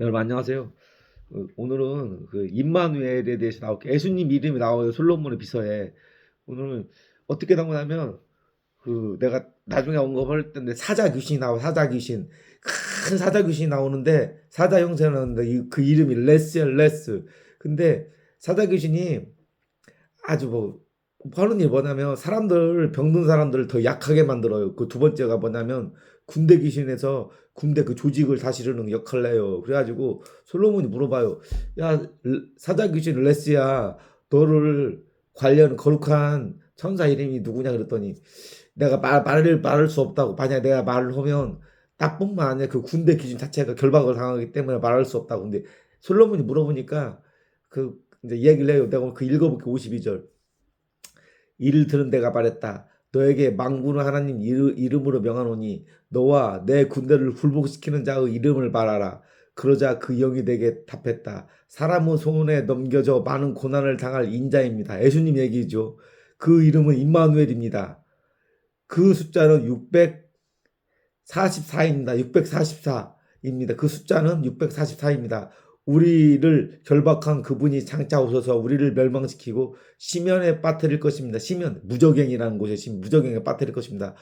여러분 안녕하세요. 어, 오늘은 그 임마누엘에 대해서 나올게 예수님 이름이 나와요 솔로몬의 비서에. 오늘은 어떻게 나오냐면 그 내가 나중에 언급할 텐데 사자 귀신이 나와 사자 귀신. 큰 사자 귀신이 나오는데 사자 형태가 나오는데 이- 그 이름이 레스야 레스. 근데 사자 귀신이 아주 뭐 하는 일이 뭐냐면 사람들 병든 사람들을 더 약하게 만들어요. 그 두 번째가 뭐냐면 군대 귀신에서 군대 그 조직을 다스리는 역할을 해요. 그래가지고 솔로몬이 물어봐요. 야 르- 사자 귀신 레스야 너를 관련 거룩한 천사 이름이 누구냐 그랬더니 내가 말, 말을 말할 수 없다고 만약 내가 말을 하면 나뿐만 아니라 그 군대 기준 자체가 결박을 당하기 때문에 말할 수 없다고 근데 솔로몬이 물어보니까 그 이제 얘기를 해요. 내가 그 읽어볼게 52절 이를 들은 내가 말했다. 너에게 망군을 하나님 이름으로 명하노니 너와 내 군대를 굴복시키는 자의 이름을 말하라. 그러자 그 영이 내게 답했다. 사람의 손에 넘겨져 많은 고난을 당할 인자입니다. 예수님 얘기죠. 그 이름은 임마누엘입니다. 그 숫자는 644입니다. 644입니다. 그 숫자는 644입니다. 우리를 결박한 그분이 장차 오셔서 우리를 멸망시키고 심연에 빠뜨릴 것입니다. 심연 무적행이라는 곳에 심 무적행에 빠뜨릴 것입니다.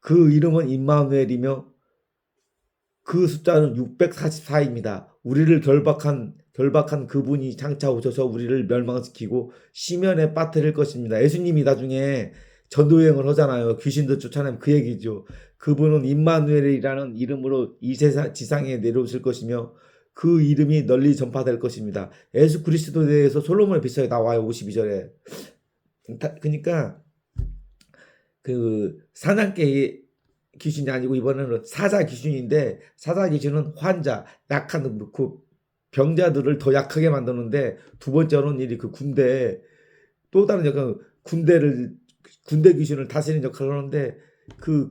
그 이름은 임마누엘이며 그 숫자는 644입니다. 우리를 결박한 결박한 그분이 장차 오셔서 우리를 멸망시키고 심연에 빠뜨릴 것입니다. 예수님이 나중에 전도여행을 하잖아요. 귀신도 쫓아내면 그 얘기죠. 그분은 임마누엘이라는 이름으로 이 세상 지상에 내려오실 것이며 그 이름이 널리 전파될 것입니다. 예수 그리스도에 대해서 솔로몬의 비서에 나와요. 52절에. 그러니까 그 사냥개 귀신이 아니고 이번에는 사자 귀신인데 사자 귀신은 환자, 약한 그 병자들을 더 약하게 만드는데 두 번째로는 일이 그 군대 또 다른 역할 군대를 군대 귀신을 다스리는 역할을 하는데 그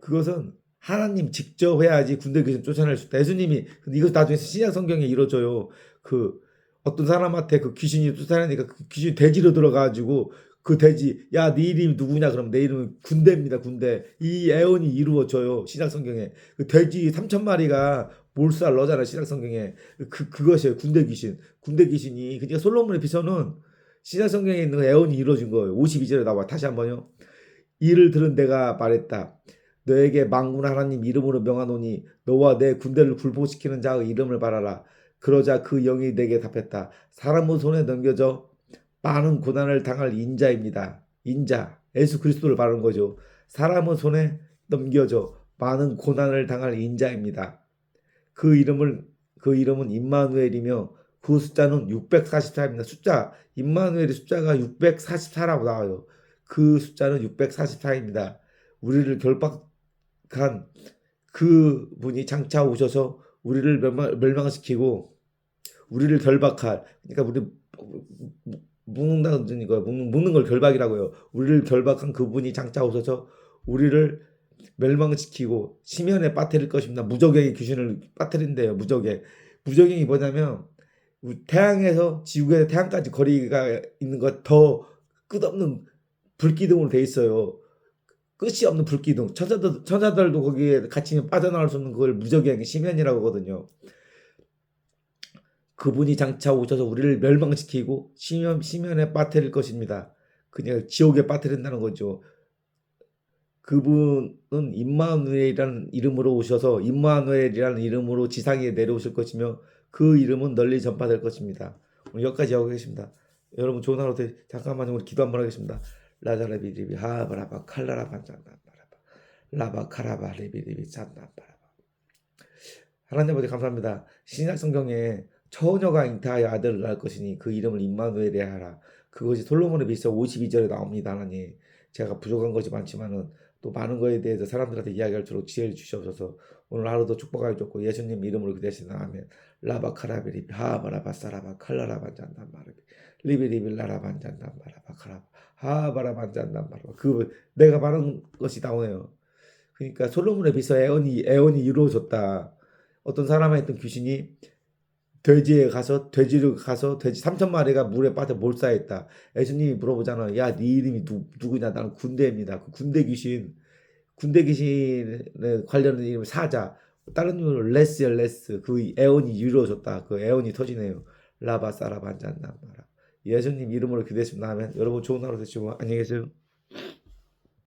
그것은 하나님 직접 해야지 군대 귀신 쫓아낼 수 있다. 예수님이 이것 나중에 신약 성경에 이루어져요. 그 어떤 사람한테 그 귀신이 쫓아내니까 그 귀신이 돼지로 들어가가지고 그 돼지 야 네 이름이 누구냐? 그러면 내 이름은 군대입니다 군대. 이 애언이 이루어져요 신약 성경에. 그 돼지 3천 마리가 몰살 넣잖아요 신약 성경에. 그 그것이에요 군대 귀신. 군대 귀신이 그러니까 솔로몬의 비서는 신약 성경에 있는 그 애언이 이루어진 거예요. 52절에 나와. 다시 한번요. 이를 들은 내가 말했다 너에게 망군 하나님 이름으로 명하노니 너와 내 군대를 굴복시키는 자의 이름을 말하라 그러자 그 영이 내게 답했다 사람의 손에 넘겨져 많은 고난을 당할 인자입니다. 인자, 예수 그리스도를 말하는 거죠. 사람의 손에 넘겨져 많은 고난을 당할 인자입니다. 그 이름을 그 이름은 임마누엘이며 그 숫자는 644입니다. 숫자 임마누엘의 숫자가 644라고 나와요. 그 숫자는 644입니다. 우리를 결박 한그 분이 장차 오셔서 우리를 멸망, 멸망 시키고 우리를 결박할 그러니까 우리 묵는다는 거 묵는, 묵는 걸 결박이라고요. 우리를 결박한 그분이 장차 오셔서 우리를 멸망시키고 심연에 빠뜨릴 것입니다. 무적의 귀신을 빠뜨린대요. 무적의 무적행이 뭐냐면 태양에서 지구에서 태양까지 거리가 있는 것 더 끝없는 불기둥으로 돼 있어요. 끝이 없는 불기둥. 천사들 천사들도 거기에 같이 빠져나올 수 없는 그걸 무적행 심연이라고 하거든요. 그분이 장차 오셔서 우리를 멸망시키고 심연, 심연에 빠뜨릴 것입니다. 그냥 지옥에 빠뜨린다는 거죠. 그분은 임마누엘이라는 이름으로 오셔서 임마누엘이라는 이름으로 지상에 내려오실 것이며 그 이름은 널리 전파될 것입니다. 오늘 여기까지 하고 계십니다. 여러분 좋은 하루 되세요. 잠깐만 우리 기도 한번 하겠습니다. 라자라비 리비 하바라바 칼라라바 잔나바라바 라바 카라바 리비 리비 잔나바라바 하나님 아버지 감사합니다. 신약 성경에 처녀가 잉타하여 아들을 낳을 것이니 그 이름을 임마누엘에 하라. 그것이 솔로몬의 비서 52절에 나옵니다. 하나님. 제가 부족한 것이 많지만은 또 많은 거에 대해서 사람들한테 이야기할수록 지혜를 주시옵소서. 오늘 하루도 축복하여 줬고 예수님 이름으로 기대시나 아멘. 라바 카라비리 하바라바 사라바 칼라라바 잔단 마르비 리비리비 라라반 잔단 마라바 그 내가 말한 것이 나오네요. 그러니까 솔로몬의 비서 애언이 애언이 이루어졌다. 어떤 사람에 있던 귀신이 돼지에 가서 돼지를 가서 돼지 3천 마리가 물에 빠져 몰사했다. 예수님이 물어보잖아. 야, 네 이름이 누, 누구냐? 나는 군대입니다. 그 군대 귀신, 군대 귀신에 관련된 이름은 사자. 다른 이유로 레스야 레스 그 애원이 이루어졌다. 그 애원이 터지네요. 라바 사라반잔나 마라. 예수님 이름으로 기도했습니다 하면 여러분 좋은 하루 되시고 안녕히 계세요.